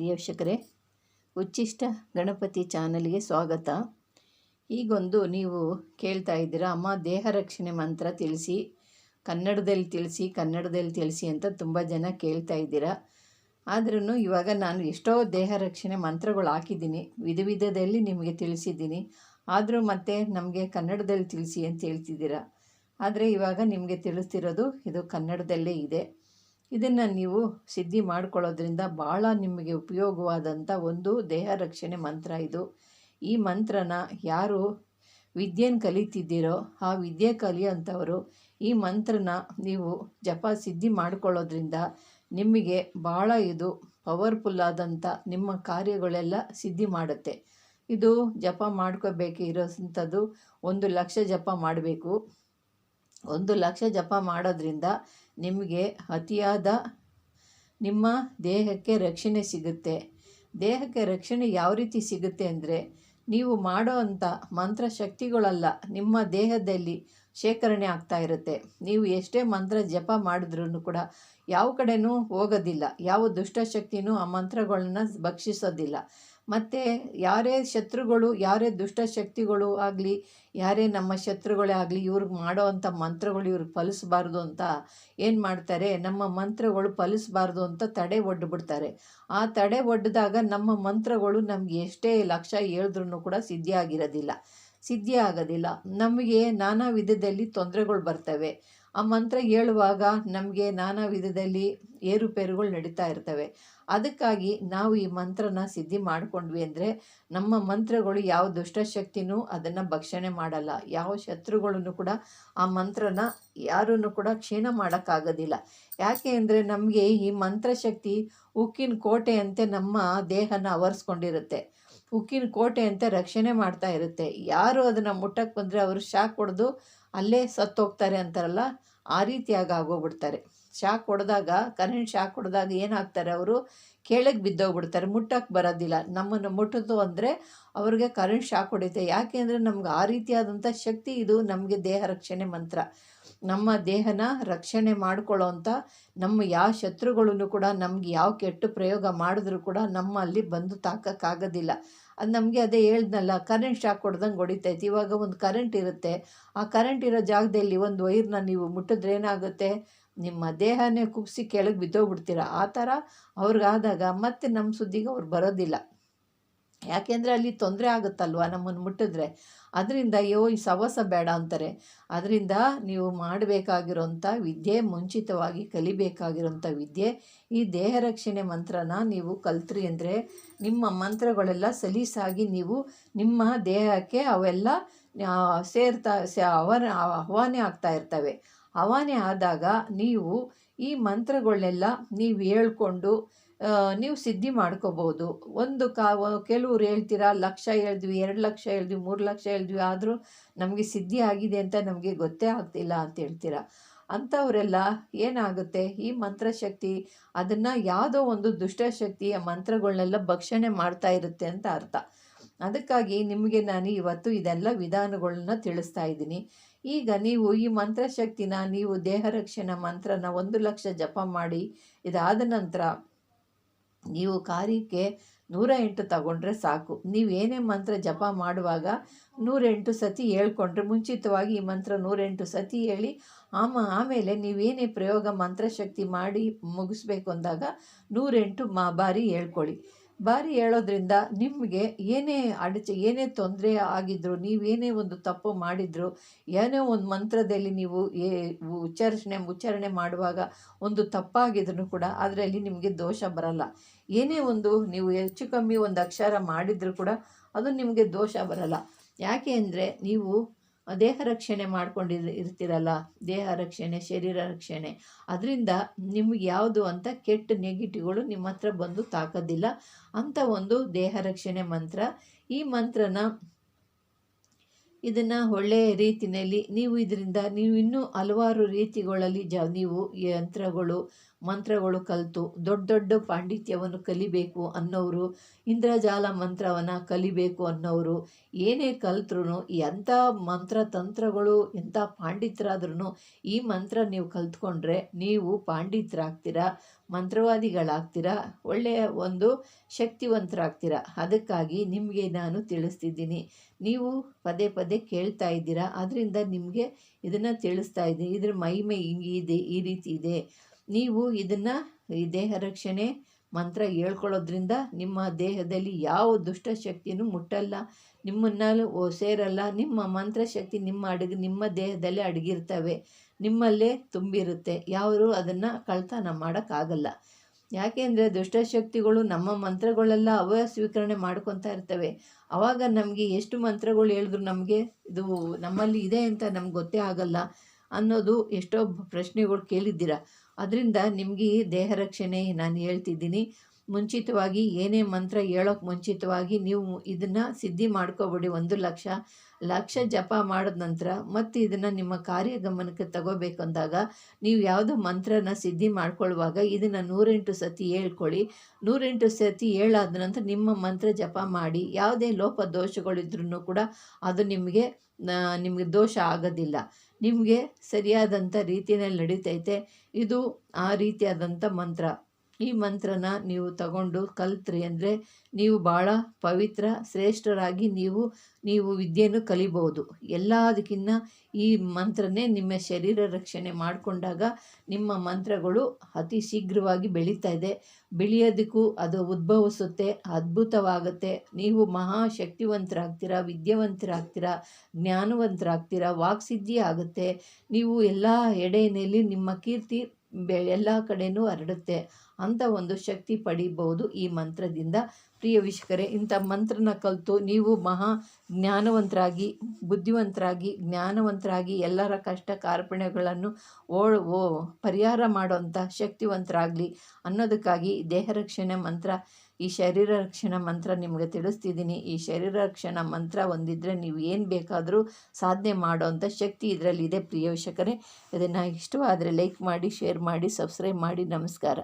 ಪ್ರಿಯ ವೀಕ್ಷಕರೇ ಉಚ್ಚಿಷ್ಟ ಗಣಪತಿ ಚಾನಲ್ಗೆ ಸ್ವಾಗತ. ಈಗೊಂದು ನೀವು ಕೇಳ್ತಾ ಇದ್ದೀರಾ, ಅಮ್ಮ ದೇಹ ರಕ್ಷಣೆ ಮಂತ್ರ ತಿಳಿಸಿ, ಕನ್ನಡದಲ್ಲಿ ತಿಳಿಸಿ ಕನ್ನಡದಲ್ಲಿ ತಿಳಿಸಿ ಅಂತ ತುಂಬ ಜನ ಕೇಳ್ತಾ ಇದ್ದೀರಾ. ಆದ್ರೂ ಇವಾಗ ನಾನು ಎಷ್ಟೋ ದೇಹ ರಕ್ಷಣೆ ಮಂತ್ರಗಳು ಹಾಕಿದ್ದೀನಿ, ವಿಧ ವಿಧದಲ್ಲಿ ನಿಮಗೆ ತಿಳಿಸಿದ್ದೀನಿ. ಆದರೂ ಮತ್ತೆ ನಮಗೆ ಕನ್ನಡದಲ್ಲಿ ತಿಳಿಸಿ ಅಂತ ಹೇಳ್ತಿದ್ದೀರಾ. ಆದರೆ ಇವಾಗ ನಿಮಗೆ ತಿಳಿಸ್ತಿರೋದು ಇದು ಕನ್ನಡದಲ್ಲೇ ಇದೆ. ಇದನ್ನು ನೀವು ಸಿದ್ಧಿ ಮಾಡ್ಕೊಳ್ಳೋದ್ರಿಂದ ಭಾಳ ನಿಮಗೆ ಉಪಯೋಗವಾದಂಥ ಒಂದು ದೇಹ ರಕ್ಷಣೆ ಮಂತ್ರ ಇದು. ಈ ಮಂತ್ರನ ಯಾರು ವಿದ್ಯೆನ ಕಲಿತಿದ್ದೀರೋ, ಆ ವಿದ್ಯೆ ಕಲಿಯೋಂಥವರು ಈ ಮಂತ್ರನ ನೀವು ಜಪ ಸಿದ್ಧಿ ಮಾಡ್ಕೊಳ್ಳೋದ್ರಿಂದ ನಿಮಗೆ ಭಾಳ ಇದು ಪವರ್ಫುಲ್ ಆದಂಥ ನಿಮ್ಮ ಕಾರ್ಯಗಳೆಲ್ಲ ಸಿದ್ಧಿ ಮಾಡುತ್ತೆ. ಇದು ಜಪ ಮಾಡ್ಕೋಬೇಕಿರೋಂಥದ್ದು ಒಂದು ಲಕ್ಷ ಜಪ ಮಾಡಬೇಕು. ಒಂದು ಲಕ್ಷ ಜಪ ಮಾಡೋದ್ರಿಂದ ನಿಮಗೆ ಅತಿಯಾದ ನಿಮ್ಮ ದೇಹಕ್ಕೆ ರಕ್ಷಣೆ ಸಿಗುತ್ತೆ. ದೇಹಕ್ಕೆ ರಕ್ಷಣೆ ಯಾವ ರೀತಿ ಸಿಗುತ್ತೆ ಅಂದರೆ, ನೀವು ಮಾಡೋ ಅಂಥ ಮಂತ್ರಶಕ್ತಿಗಳಲ್ಲ, ನಿಮ್ಮ ದೇಹದಲ್ಲಿ ಶೇಖರಣೆ ಆಗ್ತಾ ಇರುತ್ತೆ. ನೀವು ಎಷ್ಟೇ ಮಂತ್ರ ಜಪ ಮಾಡಿದ್ರೂ ಕೂಡ ಯಾವ ಕಡೆನೂ ಹೋಗೋದಿಲ್ಲ. ಯಾವ ದುಷ್ಟಶಕ್ತಿನೂ ಆ ಮಂತ್ರಗಳನ್ನ ಭಕ್ಷಿಸೋದಿಲ್ಲ. ಮತ್ತು ಯಾರೇ ಶತ್ರುಗಳು, ಯಾರೇ ದುಷ್ಟಶಕ್ತಿಗಳು ಆಗಲಿ, ಯಾರೇ ನಮ್ಮ ಶತ್ರುಗಳೇ ಆಗಲಿ ಇವ್ರಿಗೆ ಮಾಡೋ ಅಂಥ ಮಂತ್ರಗಳು ಇವ್ರಿಗೆ ಫಲಿಸಬಾರ್ದು ಅಂತ ಏನು ಮಾಡ್ತಾರೆ? ನಮ್ಮ ಮಂತ್ರಗಳು ಫಲಿಸಬಾರ್ದು ಅಂತ ತಡೆ ಒಡ್ಡ್ಬಿಡ್ತಾರೆ ಆ ತಡೆ ಒಡ್ಡಿದಾಗ ನಮ್ಮ ಮಂತ್ರಗಳು ನಮಗೆ ಎಷ್ಟೇ ಲಕ್ಷ ಹೇಳಿದ್ರೂ ಕೂಡ ಸಿದ್ಧಿಯಾಗಿರೋದಿಲ್ಲ ಸಿದ್ಧಿ ಆಗೋದಿಲ್ಲ. ನಮಗೆ ನಾನಾ ವಿಧದಲ್ಲಿ ತೊಂದರೆಗಳು ಬರ್ತವೆ. ಆ ಮಂತ್ರ ಹೇಳುವಾಗ ನಮಗೆ ನಾನಾ ವಿಧದಲ್ಲಿ ಏರುಪೇರುಗಳು ನಡೀತಾ ಇರ್ತವೆ. ಅದಕ್ಕಾಗಿ ನಾವು ಈ ಮಂತ್ರನ ಸಿದ್ಧಿ ಮಾಡಿಕೊಂಡ್ವಿ ಅಂದರೆ ನಮ್ಮ ಮಂತ್ರಗಳು ಯಾವ ದುಷ್ಟಶಕ್ತಿನೂ ಅದನ್ನು ಭಕ್ಷಣೆ ಮಾಡಲ್ಲ. ಯಾವ ಶತ್ರುಗಳನ್ನು ಕೂಡ ಆ ಮಂತ್ರನ ಯಾರನ್ನು ಕೂಡ ಕ್ಷೀಣ ಮಾಡೋಕ್ಕಾಗೋದಿಲ್ಲ. ಯಾಕೆ ಅಂದರೆ ನಮಗೆ ಈ ಮಂತ್ರಶಕ್ತಿ ಉಕ್ಕಿನ ಕೋಟೆಯಂತೆ ನಮ್ಮ ದೇಹನ ಆವರಿಸ್ಕೊಂಡಿರುತ್ತೆ. ಉಕ್ಕಿನ ಕೋಟೆ ಅಂತ ರಕ್ಷಣೆ ಮಾಡ್ತಾ ಇರುತ್ತೆ. ಯಾರು ಅದನ್ನು ಮುಟ್ಟಕ್ಕೆ ಬಂದರೆ ಅವರು ಶಾಕ್ ಹೊಡೆದು ಅಲ್ಲೇ ಸತ್ತೋಗ್ತಾರೆ ಅಂತಾರಲ್ಲ, ಆ ರೀತಿಯಾಗಿ ಆಗೋಗ್ಬಿಡ್ತಾರೆ. ಶಾಕ್ ಹೊಡೆದಾಗ ಕರೆಂಟ್ ಶಾಕ್ ಹೊಡೆದಾಗ ಏನಾಗ್ತಾರೆ ಅವರು? ಕೆಳಗೆ ಬಿದ್ದೋಗ್ಬಿಡ್ತಾರೆ ಮುಟ್ಟಕ್ಕೆ ಬರೋದಿಲ್ಲ. ನಮ್ಮನ್ನು ಮುಟ್ಟಿತು ಅಂದರೆ ಅವ್ರಿಗೆ ಕರೆಂಟ್ ಶಾಕ್ ಹೊಡೆಯುತ್ತೆ ಯಾಕೆ ಅಂದರೆ ನಮ್ಗೆ ಆ ರೀತಿಯಾದಂಥ ಶಕ್ತಿ ಇದು ನಮಗೆ ದೇಹ ರಕ್ಷಣೆ ಮಂತ್ರ. ನಮ್ಮ ದೇಹನ ರಕ್ಷಣೆ ಮಾಡ್ಕೊಳ್ಳೋವಂಥ ನಮ್ಮ ಯಾವ ಶತ್ರುಗಳನ್ನು ಕೂಡ ನಮ್ಗೆ ಯಾವ ಕೆಟ್ಟ ಪ್ರಯೋಗ ಮಾಡಿದ್ರೂ ಕೂಡ ನಮ್ಮಲ್ಲಿ ಬಂದು ತಾಕಕ್ಕಾಗೋದಿಲ್ಲ. ಅದು ನಮಗೆ ಅದೇ ಹೇಳ್ದಲ್ಲ ಕರೆಂಟ್ ಶಾಕ್ ಹೊಡೆದಂಗೆ ಹೊಡಿತೈತೆ. ಇವಾಗ ಒಂದು ಕರೆಂಟ್ ಇರುತ್ತೆ. ಆ ಕರೆಂಟ್ ಇರೋ ಜಾಗದಲ್ಲಿ ಒಂದು ವೈರ್ನ ನೀವು ಮುಟ್ಟಿದ್ರೆ ಏನಾಗುತ್ತೆ? ನಿಮ್ಮ ದೇಹನೇ ಕುಗ್ಸಿ ಕೆಳಗೆ ಬಿದ್ದೋಗ್ಬಿಡ್ತೀರ? ಆ ಥರ ಅವ್ರಿಗಾದಾಗ ಮತ್ತೆ ನಮ್ಮ ಸುದ್ದಿಗೆ ಅವ್ರು ಬರೋದಿಲ್ಲ. ಯಾಕೆಂದರೆ ಅಲ್ಲಿ ತೊಂದರೆ ಆಗುತ್ತಲ್ವ ನಮ್ಮನ್ನು ಮುಟ್ಟಿದ್ರೆ? ಅದರಿಂದ, ಅಯ್ಯೋ, ಈ ಸವಸ ಬೇಡ ಅಂತಾರೆ. ಅದರಿಂದ ನೀವು ಮಾಡಬೇಕಾಗಿರೋಂಥ ವಿದ್ಯೆ, ಮುಂಚಿತವಾಗಿ ಕಲಿಬೇಕಾಗಿರೋಂಥ ವಿದ್ಯೆ, ಈ ದೇಹ ರಕ್ಷಣೆ ಮಂತ್ರನ ನೀವು ಕಲ್ತ್ರಿ ಅಂದರೆ ನಿಮ್ಮ ಮಂತ್ರಗಳೆಲ್ಲ ಸಲೀಸಾಗಿ ನೀವು ನಿಮ್ಮ ದೇಹಕ್ಕೆ ಅವೆಲ್ಲ ಸೇರ್ತಾ ಅವನ ಆಹ್ವಾನೆ ಆಗ್ತಾ ಇರ್ತವೆ. ಆಹ್ವಾನೆ ಆದಾಗ ನೀವು ಈ ಮಂತ್ರಗಳನ್ನೆಲ್ಲ ನೀವು ಹೇಳ್ಕೊಂಡು ನೀವು ಸಿದ್ಧಿ ಮಾಡ್ಕೋಬೋದು. ಒಂದು ಕಾ ಕೆಲವ್ರು ಹೇಳ್ತೀರಾ, ಲಕ್ಷ ಹೇಳಿದ್ವಿ, ಎರಡು ಲಕ್ಷ ಹೇಳಿದ್ವಿ, ಮೂರು ಲಕ್ಷ ಹೇಳಿದ್ವಿ, ಆದರೂ ನಮಗೆ ಸಿದ್ಧಿ ಆಗಿದೆ ಅಂತ ನಮಗೆ ಗೊತ್ತೇ ಆಗ್ತಿಲ್ಲ ಅಂತ ಹೇಳ್ತೀರಾ? ಅಂಥವರೆಲ್ಲ ಏನಾಗುತ್ತೆ? ಈ ಮಂತ್ರಶಕ್ತಿ ಅದನ್ನು ಯಾವುದೋ ಒಂದು ದುಷ್ಟಶಕ್ತಿಯ ಮಂತ್ರಗಳನ್ನೆಲ್ಲ ಭಕ್ಷಣೆ ಮಾಡ್ತಾ ಇರುತ್ತೆ ಅಂತ ಅರ್ಥ. ಅದಕ್ಕಾಗಿ ನಿಮಗೆ ನಾನು ಇವತ್ತು ಇದೆಲ್ಲ ವಿಧಾನಗಳನ್ನ ತಿಳಿಸ್ತಾ ಇದ್ದೀನಿ. ಈಗ ನೀವು ಈ ಮಂತ್ರಶಕ್ತಿನ, ನೀವು ದೇಹ ರಕ್ಷಣಾ ಮಂತ್ರನ ಒಂದು ಲಕ್ಷ ಜಪ ಮಾಡಿ, ಇದಾದ ನಂತರ ನೀವು ಕಾರ್ಯಕ್ಕೆ ನೂರ ಎಂಟು ತಗೊಂಡ್ರೆ ಸಾಕು. ನೀವು ಏನೇ ಮಂತ್ರ ಜಪ ಮಾಡುವಾಗ ನೂರೆಂಟು ಸತಿ ಹೇಳ್ಕೊಂಡ್ರೆ ಮುಂಚಿತವಾಗಿ ಈ ಮಂತ್ರ ನೂರೆಂಟು ಸತಿ ಹೇಳಿ, ಆಮ, ಆಮೇಲೆ ನೀವೇನೇ ಪ್ರಯೋಗ ಮಂತ್ರಶಕ್ತಿ ಮಾಡಿ ಮುಗಿಸ್ಬೇಕು ಅಂದಾಗ ನೂರೆಂಟು ಮಾ ಬಾರಿ ಹೇಳ್ಕೊಳ್ಳಿ. ಬಾರಿ ಹೇಳೋದ್ರಿಂದ ನಿಮಗೆ ಏನೇ ಅಡಚ, ಏನೇ ತೊಂದರೆ ಆಗಿದ್ರು ನೀವೇನೇ ಒಂದು ತಪ್ಪು ಮಾಡಿದ್ರು, ಏನೇ ಒಂದು ಮಂತ್ರದಲ್ಲಿ ನೀವು ಏ, ಉಚ್ಚಾರಣೆ ಉಚ್ಚಾರಣೆ ಮಾಡುವಾಗ ಒಂದು ತಪ್ಪಾಗಿದ್ರು ಕೂಡ ಅದರಲ್ಲಿ ನಿಮಗೆ ದೋಷ ಬರಲ್ಲ. ಏನೇ ಒಂದು ನೀವು ಹೆಚ್ಚು ಕಮ್ಮಿ ಒಂದು ಅಕ್ಷರ ಮಾಡಿದರೂ ಕೂಡ ಅದು ನಿಮಗೆ ದೋಷ ಬರಲ್ಲ. ಯಾಕೆ ಅಂದರೆ ನೀವು ದೇಹ ರಕ್ಷಣೆ ಮಾಡ್ಕೊಂಡಿರ್, ಇರ್ತೀರಲ್ಲ, ದೇಹ ರಕ್ಷಣೆ, ಶರೀರ ರಕ್ಷಣೆ, ಅದರಿಂದ ನಿಮಗೆ ಯಾವುದು ಅಂತ ಕೆಟ್ಟ ನೆಗೆಟಿವ್ಗಳು ನಿಮ್ಮ ಹತ್ರ ಬಂದು ತಾಕೋದಿಲ್ಲ. ಅಂತ ಒಂದು ದೇಹ ರಕ್ಷಣೆ ಮಂತ್ರ. ಈ ಮಂತ್ರನ ಇದನ್ನು ಒಳ್ಳೆಯ ರೀತಿಯಲ್ಲಿ ನೀವು ಇದರಿಂದ ನೀವು ಇನ್ನೂ ಹಲವಾರು ರೀತಿಗಳಲ್ಲಿ ಜ, ನೀವು ಯಂತ್ರಗಳು ಮಂತ್ರಗಳು ಕಲಿತು, ದೊಡ್ಡ ದೊಡ್ಡ ಪಾಂಡಿತ್ಯವನ್ನು ಕಲಿಬೇಕು ಅನ್ನೋರು ಇಂದ್ರಜಾಲ ಮಂತ್ರವನ್ನು ಕಲಿಬೇಕು ಅನ್ನೋರು ಏನೇ ಕಲ್ತ್ರು ಎಂಥ ಮಂತ್ರ ತಂತ್ರಗಳು ಎಂಥ ಪಾಂಡಿತ್ರಾದ್ರೂ ಈ ಮಂತ್ರ ನೀವು ಕಲ್ತ್ಕೊಂಡ್ರೆ ನೀವು ಪಾಂಡಿತರಾಗ್ತೀರಾ, ಮಂತ್ರವಾದಿಗಳಾಗ್ತೀರಾ, ಒಳ್ಳೆಯ ಒಂದು ಶಕ್ತಿವಂತರಾಗ್ತೀರ? ಅದಕ್ಕಾಗಿ ನಿಮಗೆ ನಾನು ತಿಳಿಸ್ತಿದ್ದೀನಿ. ನೀವು ಪದೇ ಪದೇ ಕೇಳ್ತಾ ಇದ್ದೀರಾ ಅದರಿಂದ ನಿಮಗೆ ಇದನ್ನು ತಿಳಿಸ್ತಾ ಇದ್ದೀನಿ. ಇದ್ರ ಮಹಿಮೆ ಹಿಂಗಿದೆ ಈ ರೀತಿ ಇದೆ. ನೀವು ಇದನ್ನು ಈ ದೇಹ ರಕ್ಷಣೆ ಮಂತ್ರ ಹೇಳ್ಕೊಳ್ಳೋದ್ರಿಂದ ನಿಮ್ಮ ದೇಹದಲ್ಲಿ ಯಾವ ದುಷ್ಟಶಕ್ತಿನೂ ಮುಟ್ಟಲ್ಲ. ನಿಮ್ಮನ್ನು ಸೇರಲ್ಲ. ನಿಮ್ಮ ಮಂತ್ರಶಕ್ತಿ ನಿಮ್ಮ ಅಡಗಿ, ನಿಮ್ಮ ದೇಹದಲ್ಲೇ ಅಡಗಿರ್ತವೆ. ನಿಮ್ಮಲ್ಲೇ ತುಂಬಿರುತ್ತೆ. ಯಾರು ಅದನ್ನು ಕಳ್ತನ ಮಾಡೋಕ್ಕಾಗಲ್ಲ. ಯಾಕೆಂದರೆ ದುಷ್ಟಶಕ್ತಿಗಳು ನಮ್ಮ ಮಂತ್ರಗಳೆಲ್ಲ ಅವ ಸ್ವೀಕರಣೆ ಮಾಡ್ಕೊತಾ ಇರ್ತವೆ. ಆವಾಗ ನಮಗೆ ಎಷ್ಟು ಮಂತ್ರಗಳು ಹೇಳಿದ್ರು ನಮಗೆ ಇದು ನಮ್ಮಲ್ಲಿ ಇದೆ ಅಂತ ನಮ್ಗೆ ಗೊತ್ತೇ ಆಗಲ್ಲ ಅನ್ನೋದು ಎಷ್ಟೋ ಪ್ರಶ್ನೆಗಳು ಕೇಳಿದ್ದೀರ. ಅದರಿಂದ ನಿಮಗೆ ದೇಹ ರಕ್ಷಣೆ ನಾನು ಹೇಳ್ತಿದ್ದೀನಿ. ಮುಂಚಿತವಾಗಿ ಏನೇ ಮಂತ್ರ ಹೇಳೋಕೆ ಮುಂಚಿತವಾಗಿ ನೀವು ಇದನ್ನು ಸಿದ್ಧಿ ಮಾಡ್ಕೊಬಿಡಿ ಒಂದು ಲಕ್ಷ. ಲಕ್ಷ ಜಪ ಮಾಡಿದ ನಂತರ ಮತ್ತು ಇದನ್ನು ನಿಮ್ಮ ಕಾರ್ಯಗಮನಕ್ಕೆ ತಗೋಬೇಕಂದಾಗ ನೀವು ಯಾವುದೋ ಮಂತ್ರನ ಸಿದ್ಧಿ ಮಾಡ್ಕೊಳ್ಳುವಾಗ ಇದನ್ನು ನೂರೆಂಟು ಸತಿ ಹೇಳ್ಕೊಳ್ಳಿ. ನೂರೆಂಟು ಸತಿ ಹೇಳಾದ ನಂತರ ನಿಮ್ಮ ಮಂತ್ರ ಜಪ ಮಾಡಿ. ಯಾವುದೇ ಲೋಪ ದೋಷಗಳಿದ್ರೂ ಕೂಡ ಅದು ನಿಮಗೆ ನಿಮಗೆ ದೋಷ ಆಗೋದಿಲ್ಲ. ನಿಮಗೆ ಸರಿಯಾದಂಥ ರೀತಿಯಲ್ಲಿ ನಡೀತೈತೆ. ಇದು ಆ ರೀತಿಯಾದಂಥ ಮಂತ್ರ. ಈ ಮಂತ್ರನ ನೀವು ತಗೊಂಡು ಕಲ್ತ್ರಿ ಅಂದರೆ ನೀವು ಭಾಳ ಪವಿತ್ರ, ಶ್ರೇಷ್ಠರಾಗಿ ನೀವು ನೀವು ವಿದ್ಯೆಯನ್ನು ಕಲಿಬಹುದು. ಎಲ್ಲದಕ್ಕಿಂತ ಈ ಮಂತ್ರನೇ ನಿಮ್ಮ ಶರೀರ ರಕ್ಷಣೆ ಮಾಡಿಕೊಂಡಾಗ ನಿಮ್ಮ ಮಂತ್ರಗಳು ಅತಿ ಶೀಘ್ರವಾಗಿ ಬೆಳೀತಾ ಇದೆ. ಬೆಳೆಯೋದಕ್ಕೂ ಅದು ಉದ್ಭವಿಸುತ್ತೆ, ಅದ್ಭುತವಾಗುತ್ತೆ. ನೀವು ಮಹಾಶಕ್ತಿವಂತರಾಗ್ತೀರಾ, ವಿದ್ಯಾವಂತರಾಗ್ತೀರಾ, ಜ್ಞಾನವಂತರಾಗ್ತೀರಾ, ವಾಕ್ಸಿದ್ಧಿ ಆಗುತ್ತೆ. ನೀವು ಎಲ್ಲ ಎಡೆಯಲ್ಲಿ ನಿಮ್ಮ ಕೀರ್ತಿ ಬೆ ಎಲ್ಲ ಕಡೆಯೂ ಹರಡುತ್ತೆ ಅಂತ ಒಂದು ಶಕ್ತಿ ಪಡಿಬೋದು ಈ ಮಂತ್ರದಿಂದ. ಪ್ರಿಯ ವೀಕ್ಷಕರೇ, ಇಂಥ ಮಂತ್ರನ ಕಲಿತು ನೀವು ಮಹಾ ಜ್ಞಾನವಂತರಾಗಿ, ಬುದ್ಧಿವಂತರಾಗಿ, ಜ್ಞಾನವಂತರಾಗಿ ಎಲ್ಲರ ಕಷ್ಟ ಕಾರ್ಪಣ್ಯಗಳನ್ನು ಓ, ಪರಿಹಾರ ಮಾಡುವಂಥ ಶಕ್ತಿವಂತರಾಗಲಿ ಅನ್ನೋದಕ್ಕಾಗಿ ದೇಹ ರಕ್ಷಣೆ ಮಂತ್ರ ಈ ಶರೀರ ರಕ್ಷಣಾ ಮಂತ್ರ ನಿಮಗೆ ತಿಳಿಸ್ತಿದ್ದೀನಿ. ಈ ಶರೀರ ರಕ್ಷಣಾ ಮಂತ್ರ ಒಂದಿದ್ರೆ ನೀವು ಏನು ಬೇಕಾದರೂ ಸಾಧನೆ ಮಾಡೋವಂಥ ಶಕ್ತಿ ಇದರಲ್ಲಿದೆ ಪ್ರಿಯ ವೀಕ್ಷಕರೇ. ಇದನ್ನು ಇಷ್ಟವಾದರೆ ಲೈಕ್ ಮಾಡಿ ಶೇರ್ ಮಾಡಿ ಸಬ್ಸ್ಕ್ರೈಬ್ ಮಾಡಿ. ನಮಸ್ಕಾರ.